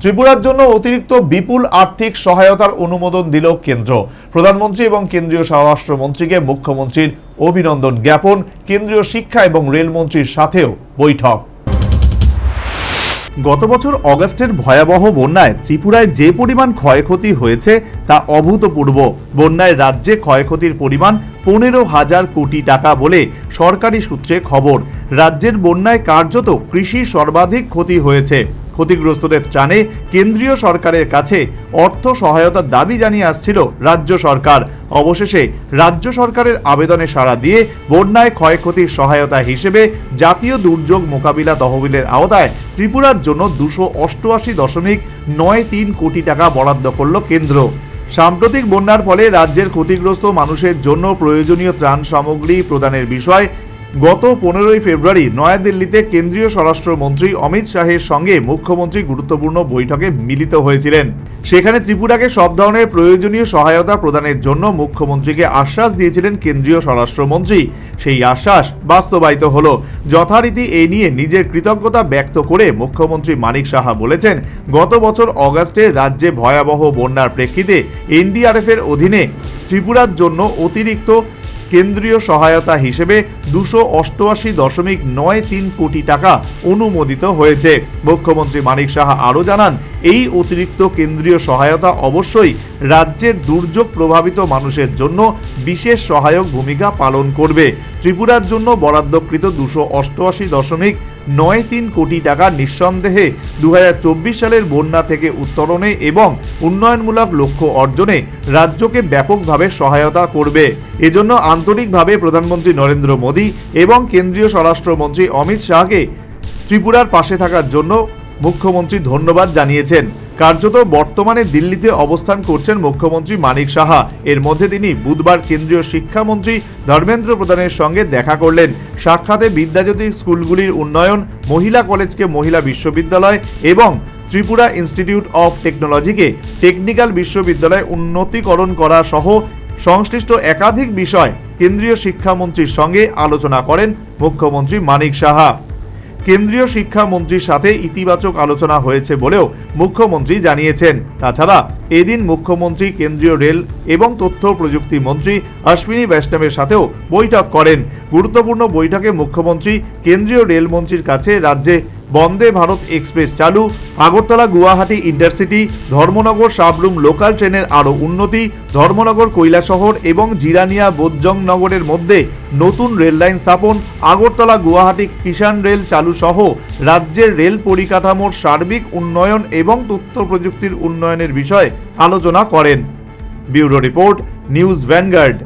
ত্রিপুরার জন্য অতিরিক্ত বিপুল আর্থিক সহায়তার অনুমোদন দিল কেন্দ্র। প্রধানমন্ত্রী এবং কেন্দ্রীয় স্বরাষ্ট্রমন্ত্রীকে মুখ্যমন্ত্রীর অভিনন্দন জ্ঞাপন, কেন্দ্রীয় শিক্ষা এবং রেলমন্ত্রীর সাথেও বৈঠক। গত বছর অগস্টের ভয়াবহ বন্যায় ত্রিপুরায় যে পরিমাণ ক্ষয়ক্ষতি হয়েছে তা অভূতপূর্ব। বন্যায় রাজ্যে ক্ষয়ক্ষতির পরিমাণ পনেরো হাজার কোটি টাকা বলে সরকারি সূত্রে খবর। রাজ্যের বন্যায় কার্যত কৃষি সর্বাধিক ক্ষতি হয়েছে। ক্ষতিগ্রস্তদের ত্রাণে কেন্দ্রীয় সরকারের কাছে অর্থ সহায়তার দাবি জানিয়ে আসছিল রাজ্য সরকার। অবশেষে রাজ্য সরকারের আবেদনে সাড়া দিয়ে বন্যায় ক্ষয়ক্ষতির সহায়তা হিসেবে জাতীয় দুর্যোগ মোকাবিলা তহবিলের আওতায় ত্রিপুরার জন্য দুশো অষ্টআশি দশমিক নয় তিন কোটি টাকা বরাদ্দ করল কেন্দ্র। সাম্প্রতিক বন্যার ফলে রাজ্যের ক্ষতিগ্রস্ত মানুষের জন্য প্রয়োজনীয় ত্রাণ সামগ্রী প্রদানের বিষয় গত পনেরোই ফেব্রুয়ারি নয়াদিল্লিতে কেন্দ্রীয় স্বরাষ্ট্রমন্ত্রী অমিত শাহের সঙ্গে মুখ্যমন্ত্রী গুরুত্বপূর্ণ বৈঠকে মিলিত হয়েছিলেন। সেখানে ত্রিপুরাকে সব ধরনের প্রয়োজনীয় সহায়তা প্রদানের জন্য মুখ্যমন্ত্রীকে আশ্বাস দিয়েছিলেন কেন্দ্রীয় স্বরাষ্ট্রমন্ত্রী। সেই আশ্বাস বাস্তবায়িত হলো। যথারীতি এ নিয়ে নিজের কৃতজ্ঞতা ব্যক্ত করে মুখ্যমন্ত্রী মানিক সাহা বলেছেন, গত বছর অগাস্টে রাজ্যে ভয়াবহ বন্যার প্রেক্ষিতে এনডিআরএফ এর অধীনে ত্রিপুরার জন্য অতিরিক্ত কেন্দ্রীয় সহায়তা হিসেবে দুশো অষ্টআশি দশমিক নয় তিন কোটি টাকা অনুমোদিত হয়েছে। মুখ্যমন্ত্রী মানিক সাহা আরও জানান, এই অতিরিক্ত কেন্দ্রীয় সহায়তা অবশ্যই রাজ্যের দুর্যোগ প্রভাবিত মানুষের জন্য বিশেষ সহায়ক ভূমিকা পালন করবে। ত্রিপুরার জন্য বরাদ্দকৃত দুশো অষ্টআশি দশমিক নয় তিন কোটি টাকা নিঃসন্দেহে দু হাজার চব্বিশ সালের বন্যা থেকে উত্তরণে এবং উন্নয়নমূলক লক্ষ্য অর্জনে রাজ্যকে ব্যাপকভাবে সহায়তা করবে। এজন্য আন্তরিকভাবে প্রধানমন্ত্রী নরেন্দ্র মোদী এবং কেন্দ্রীয় স্বরাষ্ট্রমন্ত্রী অমিত শাহকে ত্রিপুরার পাশে থাকার জন্য মুখ্যমন্ত্রী ধন্যবাদ জানিয়েছেন। কার্যত বর্তমানে দিল্লিতে অবস্থান করছেন মুখ্যমন্ত্রী মানিক সাহা। এর মধ্যে তিনি বুধবার কেন্দ্রীয় শিক্ষামন্ত্রী ধর্মেন্দ্র প্রধানের সঙ্গে দেখা করলেন। সাক্ষাতে বিদ্যাজ্যোতি স্কুলগুলির উন্নয়ন, মহিলা কলেজকে মহিলা বিশ্ববিদ্যালয় এবং ত্রিপুরা ইনস্টিটিউট অফ টেকনোলজিকে টেকনিক্যাল বিশ্ববিদ্যালয় উন্নতিকরণ করা সহ সংশ্লিষ্ট একাধিক বিষয় কেন্দ্রীয় শিক্ষামন্ত্রীর সঙ্গে আলোচনা করেন মুখ্যমন্ত্রী মানিক সাহা। কেন্দ্রীয় শিক্ষামন্ত্রীর সাথে ইতিবাচক আলোচনা হয়েছে বলেও মুখ্যমন্ত্রী জানিয়েছেন। তাছাড়া এদিন মুখ্যমন্ত্রী, কেন্দ্রীয় রেল এবং তথ্য প্রযুক্তি মন্ত্রী অশ্বিনী বৈষ্ণবের সাথেও বৈঠক করেন। গুরুত্বপূর্ণ বৈঠকে মুখ্যমন্ত্রী, কেন্দ্রীয় রেলমন্ত্রীর কাছে রাজ্যে বন্দে ভারত এক্সপ্রেস চালু, আগরতলা গুয়াহাটি ইন্টারসিটি, ধর্মনগর সাবরুম লোকাল ট্রেনের আরও উন্নতি, ধর্মনগর কৈলাসহর এবং জিরানিয়া বোজ্জং নগরের মধ্যে নতুন রেল লাইন স্থাপন, আগরতলা গুয়াহাটি কিষাণ রেল চালু সহ রাজ্যের রেল পরিকাঠামোর সার্বিক উন্নয়ন এবং তথ্য প্রযুক্তির উন্নয়নের বিষয়ে আলোচনা করেন। Bureau report, news Vanguard.